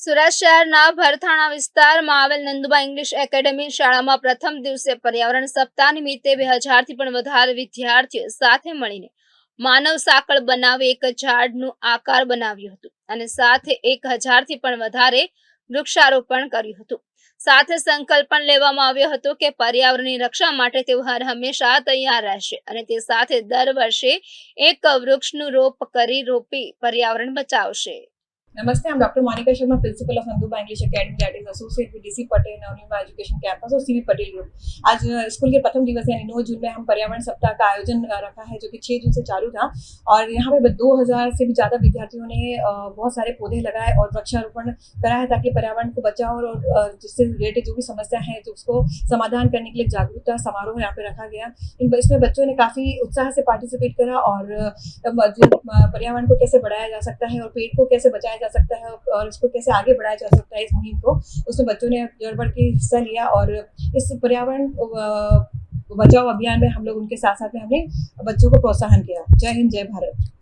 સુરત શહેરના ભરથાણા વિસ્તારમાં આવેલ નંદુબા ઇંગ્લિશ એકેડેમી શાળામાં પ્રથમ દિવસે પર્યાવરણ સપ્તાહ નિમિત્તે બે હજારથી પણ વધારે વિદ્યાર્થીઓ સાથે મળીને માનવ સાંકળ બનાવી એક ઝાડનું આકાર બનાવ્યું હતું અને સાથે એક હજારથી પણ વધારે વૃક્ષારોપણ કર્યું હતું. સાથે સંકલ્પ પણ લેવામાં આવ્યો હતો કે પર્યાવરણની રક્ષા માટે તેઓ હર હંમેશા તૈયાર રહેશે અને તે સાથે દર વર્ષે એક વૃક્ષનું રોપ કરી રોપી પર્યાવરણ બચાવશે. नमस्ते हम doctor Monika Sharma principal of Nanduba English academy that is associate with DC Patel Navnima education campus और सीवी पटेल ग्रुप आज स्कूल के प्रथम दिवस यानी नौ जून में हम पर्यावरण सप्ताह का आयोजन रखा है जो कि छः जून से चालू था और यहाँ पे दो हज़ार से भी ज़्यादा विद्यार्थियों ने अ, बहुत सारे पौधे लगाए और वृक्षारोपण कराया ताकि पर्यावरण को बचाओ और जिससे रिलेटेड जो भी समस्या है तो उसको समाधान करने के लिए जागरूकता समारोह यहाँ पे रखा गया। इसमें बच्चों ने काफ़ी उत्साह से पार्टिसिपेट करा और पर्यावरण को कैसे बढ़ाया जा सकता है और पेड़ को कैसे बचाया जा सकता है और इसको कैसे आगे बढ़ाया जा सकता है इस मुहिम को, उसमें बच्चों ने ज़ोर बढ़ के हिस्सा लिया और इस पर्यावरण बचाओ अभियान में हम लोग उनके साथ साथ में हमने बच्चों को प्रोत्साहन किया। जय हिंद, जय भारत।